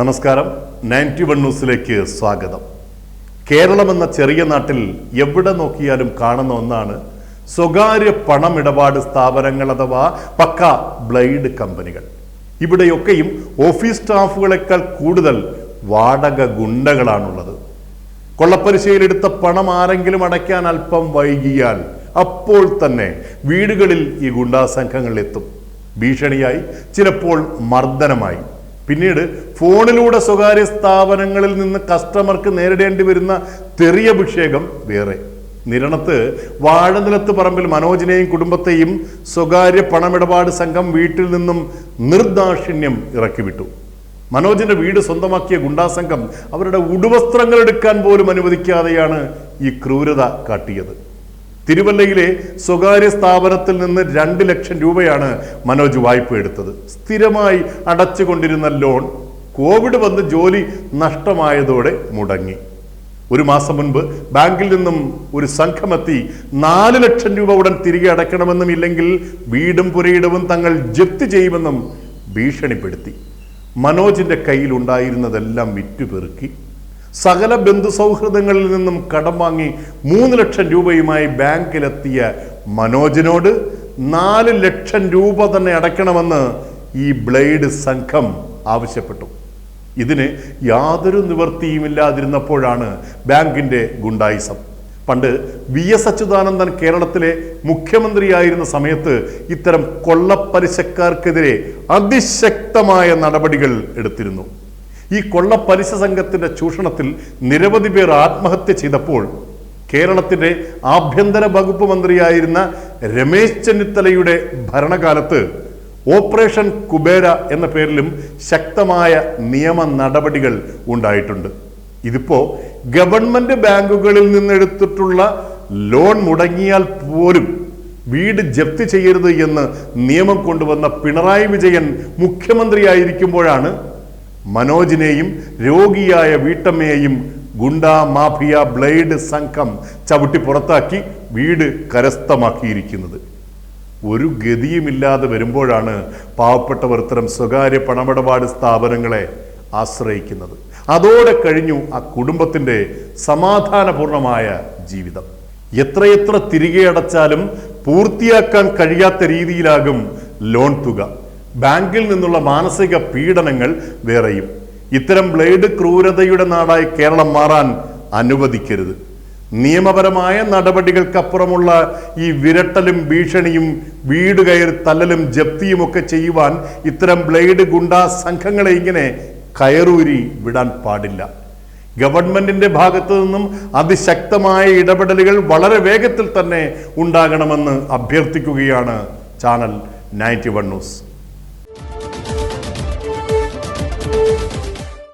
നമസ്കാരം. Ninety one ന്യൂസിലേക്ക് സ്വാഗതം. കേരളം എന്ന ചെറിയ നാട്ടിൽ എവിടെ നോക്കിയാലും കാണുന്ന ഒന്നാണ് സ്വകാര്യ പണമിടപാട് സ്ഥാപനങ്ങൾ അഥവാ പക്ക ബ്ലൈഡ് കമ്പനികൾ. ഇവിടെയൊക്കെയും ഓഫീസ് സ്റ്റാഫുകളെക്കാൾ കൂടുതൽ വാടക ഗുണ്ടകളാണുള്ളത്. കൊള്ളപ്പലിശയിലെടുത്ത പണം ആരെങ്കിലും അടയ്ക്കാൻ അല്പം വൈകിയാൽ അപ്പോൾ തന്നെ വീടുകളിൽ ഈ ഗുണ്ടാ സംഘങ്ങൾ എത്തും. ഭീഷണിയായി ചിലപ്പോൾ മർദ്ദനമായി. പിന്നീട് ഫോണിലൂടെ സ്വകാര്യ സ്ഥാപനങ്ങളിൽ നിന്ന് കസ്റ്റമർക്ക് നേരിടേണ്ടി വരുന്ന തെറിയഭിഷേകം വേറെ. നിരണത്ത് വാഴനിലത്ത് പറമ്പിൽ മനോജിനെയും കുടുംബത്തെയും സ്വകാര്യ പണമിടപാട് സംഘം വീട്ടിൽ നിന്നും നിർദാക്ഷിണ്യം ഇറക്കിവിട്ടു. മനോജിന്റെ വീട് സ്വന്തമാക്കിയ ഗുണ്ടാസംഘം അവരുടെ ഉടുവസ്ത്രങ്ങൾ എടുക്കാൻ പോലും അനുവദിക്കാതെയാണ് ഈ ക്രൂരത കാട്ടിയത്. തിരുവല്ലയിലെ സ്വകാര്യ സ്ഥാപനത്തിൽ നിന്ന് രണ്ട് ലക്ഷം രൂപയാണ് മനോജ് വായ്പ എടുത്തത്. സ്ഥിരമായി അടച്ചുകൊണ്ടിരുന്ന ലോൺ കോവിഡ് വന്ന് ജോലി നഷ്ടമായതോടെ മുടങ്ങി. ഒരു മാസം മുൻപ് ബാങ്കിൽ നിന്നും ഒരു സംഘമെത്തി നാല് ലക്ഷം രൂപ ഉടൻ തിരികെ അടയ്ക്കണമെന്നും ഇല്ലെങ്കിൽ വീടും പുരയിടവും തങ്ങൾ ജപ്തി ചെയ്യുമെന്നും ഭീഷണിപ്പെടുത്തി. മനോജിന്റെ കയ്യിൽ ഉണ്ടായിരുന്നതെല്ലാം വിറ്റുപെറുക്കി. സകല ബന്ധു സൗഹൃദങ്ങളിൽ നിന്നും കടം വാങ്ങി മൂന്ന് ലക്ഷം രൂപയുമായി ബാങ്കിലെത്തിയ മനോജിനോട് നാല് ലക്ഷം രൂപ തന്നെ അടയ്ക്കണമെന്ന് ഈ ബ്ലേഡ് സംഘം ആവശ്യപ്പെട്ടു. ഇതിന് യാതൊരു നിവൃത്തിയുമില്ലാതിരുന്നപ്പോഴാണ് ബാങ്കിന്റെ ഗുണ്ടായിസം. പണ്ട് വി എസ് അച്യുതാനന്ദൻ കേരളത്തിലെ മുഖ്യമന്ത്രിയായിരുന്ന സമയത്ത് ഇത്തരം കൊള്ളപ്പലിശക്കാർക്കെതിരെ അതിശക്തമായ നടപടികൾ എടുത്തിരുന്നു. ഈ കൊള്ളപ്പലിശ സംഘത്തിന്റെ ചൂഷണത്തിൽ നിരവധി പേർ ആത്മഹത്യ ചെയ്തപ്പോൾ കേരളത്തിന്റെ ആഭ്യന്തര വകുപ്പ് മന്ത്രിയായിരുന്ന രമേശ് ചെന്നിത്തലയുടെ ഭരണകാലത്ത് ഓപ്പറേഷൻ കുബേര എന്ന പേരിലും ശക്തമായ നിയമ നടപടികൾ ഉണ്ടായിട്ടുണ്ട്. ഇതിപ്പോ ഗവൺമെന്റ് ബാങ്കുകളിൽ നിന്നെടുത്തിട്ടുള്ള ലോൺ മുടങ്ങിയാൽ പോലും വീട് ജപ്തി ചെയ്യരുത് എന്ന് നിയമം കൊണ്ടുവന്ന പിണറായി വിജയൻ മുഖ്യമന്ത്രിയായിരിക്കുമ്പോഴാണ് മനോജിനെയും രോഗിയായ വീട്ടമ്മയെയും ഗുണ്ട മാഫിയ ബ്ലേഡ് സംഘം ചവിട്ടി പുറത്താക്കി വീട് കരസ്ഥമാക്കിയിരിക്കുന്നത്. ഒരു ഗതിയുമില്ലാതെ വരുമ്പോഴാണ് പാവപ്പെട്ടവർ ഇത്തരം സ്വകാര്യ പണമിടപാട് സ്ഥാപനങ്ങളെ ആശ്രയിക്കുന്നത്. അതോടെ കഴിഞ്ഞു ആ കുടുംബത്തിന്റെ സമാധാനപൂർണമായ ജീവിതം. എത്രയെത്ര തിരികെ അടച്ചാലും പൂർത്തിയാക്കാൻ കഴിയാത്ത രീതിയിലാകും ലോൺ തുക. ബാങ്കിൽ നിന്നുള്ള മാനസിക പീഡനങ്ങൾ വേറെയും. ഇത്തരം ബ്ലേഡ് ക്രൂരതയുടെ നാടായി കേരളം മാറാൻ അനുവദിക്കരുത്. നിയമപരമായ നടപടികൾക്കപ്പുറമുള്ള ഈ വിരട്ടലും ഭീഷണിയും വീട് കയറി തല്ലലും ജപ്തിയുമൊക്കെ ചെയ്യുവാൻ ഇത്തരം ബ്ലേഡ് ഗുണ്ടാ സംഘങ്ങളെ ഇങ്ങനെ കയറൂരി വിടാൻ പാടില്ല. ഗവൺമെന്റിന്റെ ഭാഗത്തു നിന്നും അതിശക്തമായ ഇടപെടലുകൾ വളരെ വേഗത്തിൽ തന്നെ ഉണ്ടാകണമെന്ന് അഭ്യർത്ഥിക്കുകയാണ് ചാനൽ നയന്റി വൺ ന്യൂസ്.